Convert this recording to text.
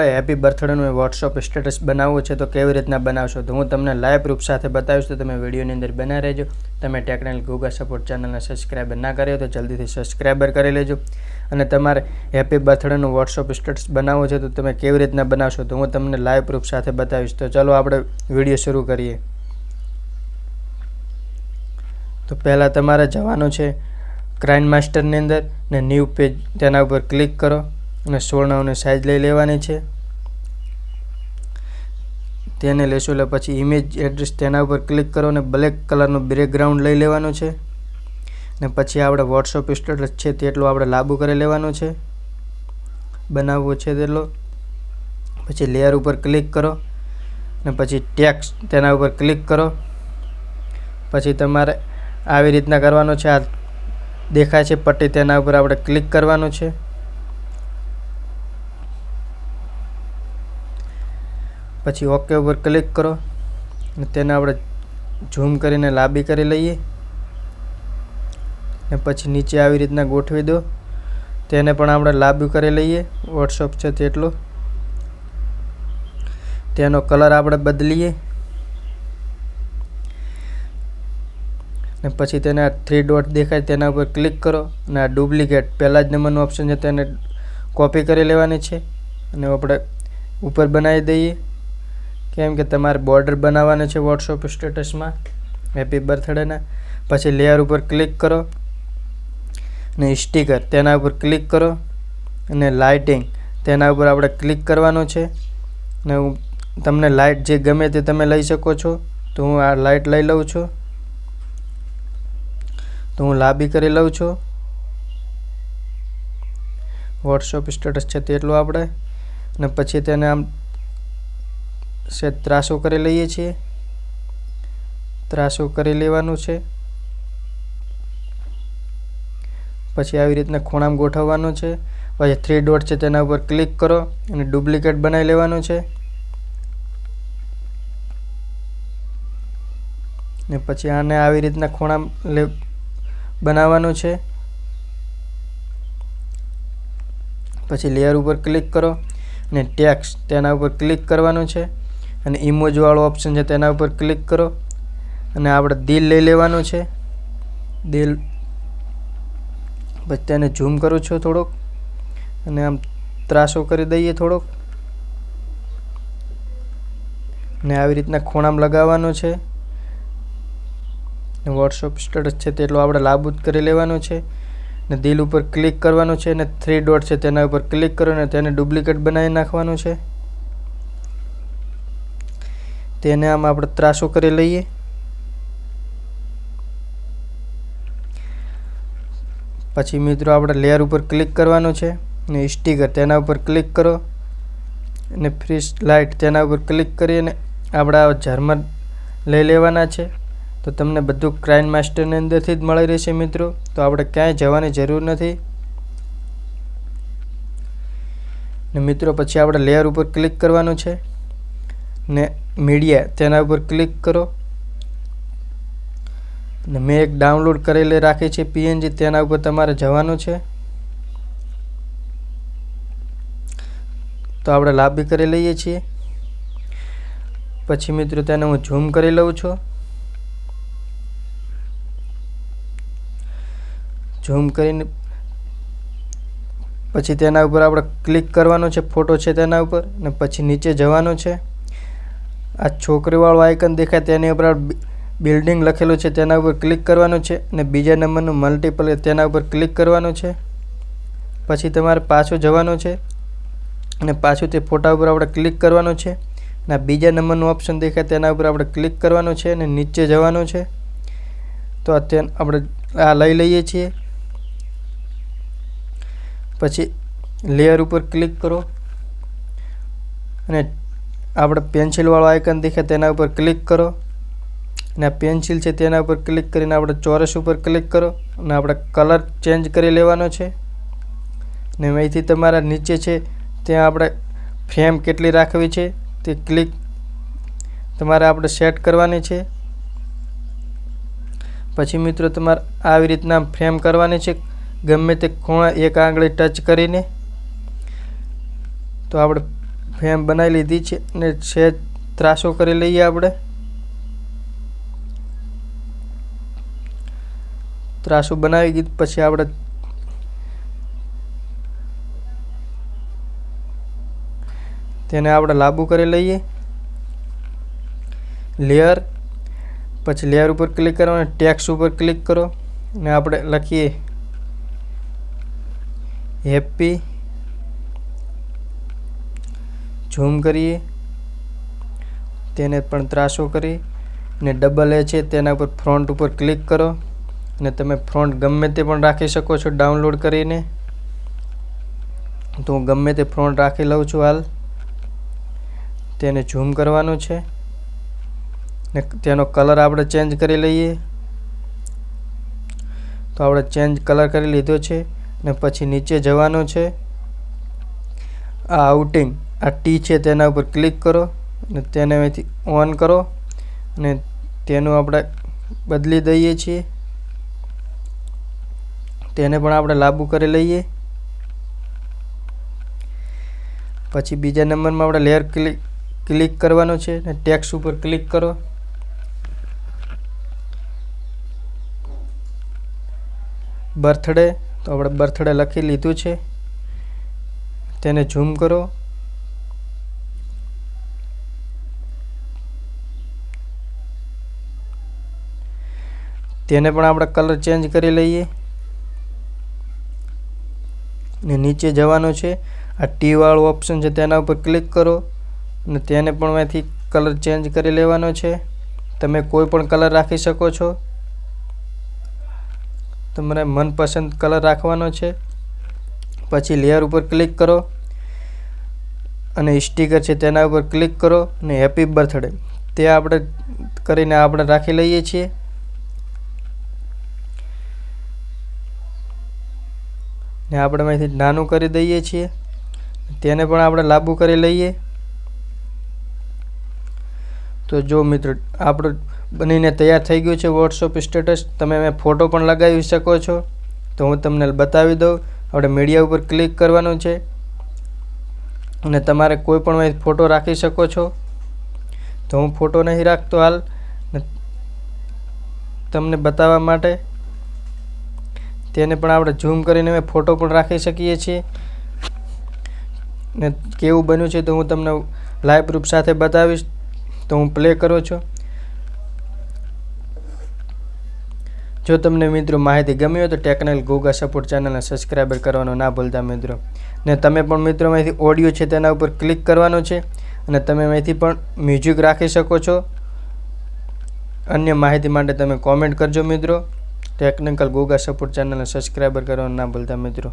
આપણે happy બર્થડેનું WhatsApp status બનાવવું છે તો કેવી રીતના બનાવશો તો હું તમને લાઈવ પ્રૂફ સાથે બતાવીશ તો તમે વિડીયોની અંદર બના રહેજો. તમે ટેકનિકલ ગૂગલ સપોર્ટ ચેનલને સબસ્ક્રાઈબર ના કર્યો તો જલ્દીથી સબસ્ક્રાઈબર કરી લેજો. અને તમારે હેપી બર્થડેનું વોટ્સઅપ સ્ટેટસ બનાવવું છે તો તમે કેવી રીતના બનાવશો તો હું તમને લાઈવ પ્રૂફ સાથે બતાવીશ. તો ચલો આપણે વીડિયો શરૂ કરીએ. તો પહેલાં તમારે જવાનું છે ક્રાઇમ માસ્ટરની અંદર ને ન્યૂ પેજ તેના ઉપર ક્લિક કરો. અને સોળ સાઈઝ લઈ લેવાની છે. તેને લેશો એટલે પછી ઇમેજ એડ્રેસ તેના ઉપર ક્લિક કરો અને બ્લેક કલરનું બેકગ્રાઉન્ડ લઈ લેવાનું છે. ને પછી આપણે વોટ્સઅપ સ્ટેટસ છે તેટલું આપણે લાગુ કરી લેવાનું છે. બનાવવું છે તેટલો. પછી લેયર ઉપર ક્લિક કરો. ને પછી ટેક્સ તેના ઉપર ક્લિક કરો. પછી તમારે આવી રીતના કરવાનું છે. આ દેખાય છે પટ્ટી તેના ઉપર આપણે ક્લિક કરવાનું છે. પછી ઓકે ઉપર ક્લિક કરો તેને આપણે ઝૂમ કરીને લાંબી કરી લઈએ. ને પછી નીચે આવી રીતના ગોઠવી દો. તેને પણ આપણે લાંબી કરી લઈએ. વોટ્સઅપ છે તેટલો. તેનો કલર આપણે બદલીએ. ને પછી તેને થ્રી ડોટ દેખાય તેના ઉપર ક્લિક કરો. અને આ ડુપ્લિકેટ પહેલાં જ નંબરનું ઓપ્શન છે તેને કોપી કરી લેવાની છે. અને આપણે ઉપર બનાવી દઈએ. કેમ કે તમારે બોર્ડર બનાવવાનો છે વોટ્સઅપ સ્ટેટસમાં હેપી બર્થડેના પછી લેયર ઉપર ક્લિક કરો. ને સ્ટીકર તેના ઉપર ક્લિક કરો. અને લાઇટિંગ તેના ઉપર આપણે ક્લિક કરવાનું છે. ને હું તમને લાઇટ જે ગમે તે તમે લઈ શકો છો. તો હું આ લાઇટ લઈ લઉં છું. તો હું લાંબી કરી લઉં છું. વોટ્સઅપ સ્ટેટસ છે તેટલું આપણે. અને પછી તેને આમ છે, ત્રાસો કરી લઈએ છીએ. ત્રાસો કરી લેવાનું છે. પછી આવી રીતના ખૂણામાં ગોઠવવાનું છે. પછી થ્રી ડોટ છે તેના ઉપર ક્લિક કરો અને ડુપ્લિકેટ બનાવી લેવાનું છે. ને પછી આને આવી રીતના ખૂણા બનાવવાનું છે. પછી લેયર ઉપર ક્લિક કરો ને ટેક્સ તેના ઉપર ક્લિક કરવાનું છે. અને ઇમોજવાળો ઓપ્શન છે તેના ઉપર ક્લિક કરો. અને આપણે દિલ લઈ લેવાનું છે. દિલ. પછી તેને ઝૂમ કરું છું થોડોક. અને આમ ત્રાસો કરી દઈએ થોડોક. ને આવી રીતના ખૂણામાં લગાવવાનું છે. વોટ્સઅપ સ્ટેટસ છે તેટલો આપણે લાબૂદ કરી લેવાનું છે. ને દિલ ઉપર ક્લિક કરવાનું છે. અને થ્રી ડોટ છે તેના ઉપર ક્લિક કરો ને તેને ડુપ્લિકેટ બનાવી નાખવાનું છે. તેને આમ આપણે ત્રાસો કરી લઈએ. પછી મિત્રો આપણે લેયર ઉપર ક્લિક કરવાનું છે ને સ્ટીકર તેના ઉપર ક્લિક કરો અને ફ્રીસ લાઇટ તેના ઉપર ક્લિક કરી અને આપણા ઝરમર લઈ લેવાના છે. તો તમને બધું ક્રાઇમ માસ્ટરની અંદરથી જ મળી રહેશે મિત્રો. તો આપણે ક્યાંય જવાની જરૂર નથી. ને મિત્રો, પછી આપણે લેયર ઉપર ક્લિક કરવાનું છે. ને મીડિયા તેના ઉપર ક્લિક કરો. ને મેં એક ડાઉનલોડ કરેલી રાખી છે પીએનજી તેના ઉપર તમારે જવાનું છે. તો આપણે લાંબી કરી લઈએ છીએ. પછી મિત્રો તેને હું ઝૂમ કરી લઉં છું. ઝૂમ કરીને પછી તેના ઉપર આપણે ક્લિક કરવાનું છે ફોટો છે તેના ઉપર. ને પછી નીચે જવાનું છે. આ છોકરીવાળું આઇકન દેખાય તેની ઉપર બિલ્ડિંગ લખેલું છે, તેના ઉપર ક્લિક કરવાનું છે અને બીજા નંબરનું મલ્ટિપલ તેના ઉપર ક્લિક કરવાનું છે. પછી તમારે પાછું જવાનું છે અને પાછું તે ફોટા ઉપર આપણે ક્લિક કરવાનું છે અને બીજા નંબરનું ઓપ્શન દેખાય તેના ઉપર આપણે ક્લિક કરવાનું છે અને નીચે જવાનું છે. તો અત્યારે આપણે આ લઈ લઈએ છીએ. પછી લેયર ઉપર ક્લિક કરો અને આપણે પેન્સિલવાળો આઇકન દેખે તેના ઉપર ક્લિક કરો. અને પેન્સિલ છે તેના ઉપર ક્લિક કરીને આપણે ચોરસ ઉપર ક્લિક કરો. અને આપણે કલર ચેન્જ કરી લેવાનો છે. ને અહીંથી તમારા નીચે છે, ત્યાં આપણે ફ્રેમ કેટલી રાખવી છે, તે ક્લિક તમારે આપણે સેટ કરવાની છે. પછી મિત્રો તમારે આવી રીતના ફ્રેમ કરવાની છે. ગમે તે ખૂણા એક આંગળી ટચ કરીને. તો આપણે ફ્રેમ બનાવી લીધી છે અને છે ત્રાસો કરી લઈએ આપણે. ત્રાસો બનાવી ગયું પછી આપણે તેને આપણે લાબુ કરી લઈએ. લેયર, પછી લેયર ઉપર ક્લિક કરો અને ટેક્સ ઉપર ક્લિક કરો. અને આપણે લખીએ હેપી ઝૂમ કરીએ, તેને પણ ત્રાસો કરી ને ડબલ એ છે તેના ઉપર ફ્રન્ટ ઉપર ક્લિક કરો અને તમે ફ્રન્ટ ગમે તે પણ રાખી શકો છો ડાઉનલોડ કરીને. તો હું ગમે તે ફ્રન્ટ રાખી લઉં છું હાલ. તેને ઝૂમ કરવાનું છે ને તેનો કલર આપણે ચેન્જ કરી લઈએ. તો આપણે ચેન્જ કલર કરી લીધો છે ને પછી નીચે જવાનું છે. આ આઉટિંગ આ ટી છે તેના ઉપર ક્લિક કરો અને તેને અહીંથી ઓન કરો અને તેનું આપણે બદલી દઈએ છીએ. તેને પણ આપણે લાબુ કરી લઈએ. પછી બીજા નંબરમાં આપણે લેયર ક્લિક ક્લિક કરવાનો છે ને ટેક્સ ઉપર ક્લિક કરો. બર્થડે તો આપણે બર્થડે લખી લીધું છે. તેને ઝૂમ કરો. તેને પણ આપણે કલર ચેન્જ કરી લઈએ. ને નીચે જવાનું છે. આ ટીવાળું ઓપ્શન છે તેના ઉપર ક્લિક કરો. અને તેને પણ અહીંથી કલર ચેન્જ કરી લેવાનો છે. તમે કોઈ પણ કલર રાખી શકો છો. તમારે મનપસંદ કલર રાખવાનો છે. પછી લેયર ઉપર ક્લિક કરો. અને સ્ટીકર છે તેના ઉપર ક્લિક કરો. અને હેપી બર્થડે તે આપણે કરીને આપણે રાખી લઈએ છીએ. ને આપણે અહીંથી નાનું કરી દઈએ છીએ. તેને પણ આપણે લાબુ કરી લઈએ. તો જો મિત્રો, આપણું બનીને તૈયાર થઈ ગયું છે વોટ્સઅપ સ્ટેટસ તમે મેં ફોટો પણ લગાવી શકો છો. તો હું તમને બતાવી દઉં. આપણે મીડિયા ઉપર ક્લિક કરવાનું છે. અને તમારે કોઈ પણ ફોટો રાખી શકો છો. તો હું ફોટો નહીં રાખતો હાલ. તમને બતાવવા માટે તેને પણ આપણે ઝૂમ કરીને મેં ફોટો પણ રાખી શકીએ છીએ. ને કેવું બન્યું છે તો હું તમને લાઈવ પ્રૂફ સાથે બતાવીશ. તો હું પ્લે કરું છું. જો તમને મિત્રો માહિતી ગમી હોય તો ટેકનિકલ ગૂગલ સપોર્ટ ચેનલને સબસ્ક્રાઈબર કરવાનું ના ભૂલતા મિત્રો. ને તમે પણ મિત્રો અહીંથી ઓડિયો છે તેના ઉપર ક્લિક કરવાનું છે. અને તમે અહીંથી પણ મ્યુઝિક રાખી શકો છો. અન્ય માહિતી માટે તમે કોમેન્ટ કરજો મિત્રો. ટેકનિકલ ગોગા સપોર્ટ ચેનલને સબસ્ક્રાઈબર કરવાનું ના ભૂલતા મિત્રો.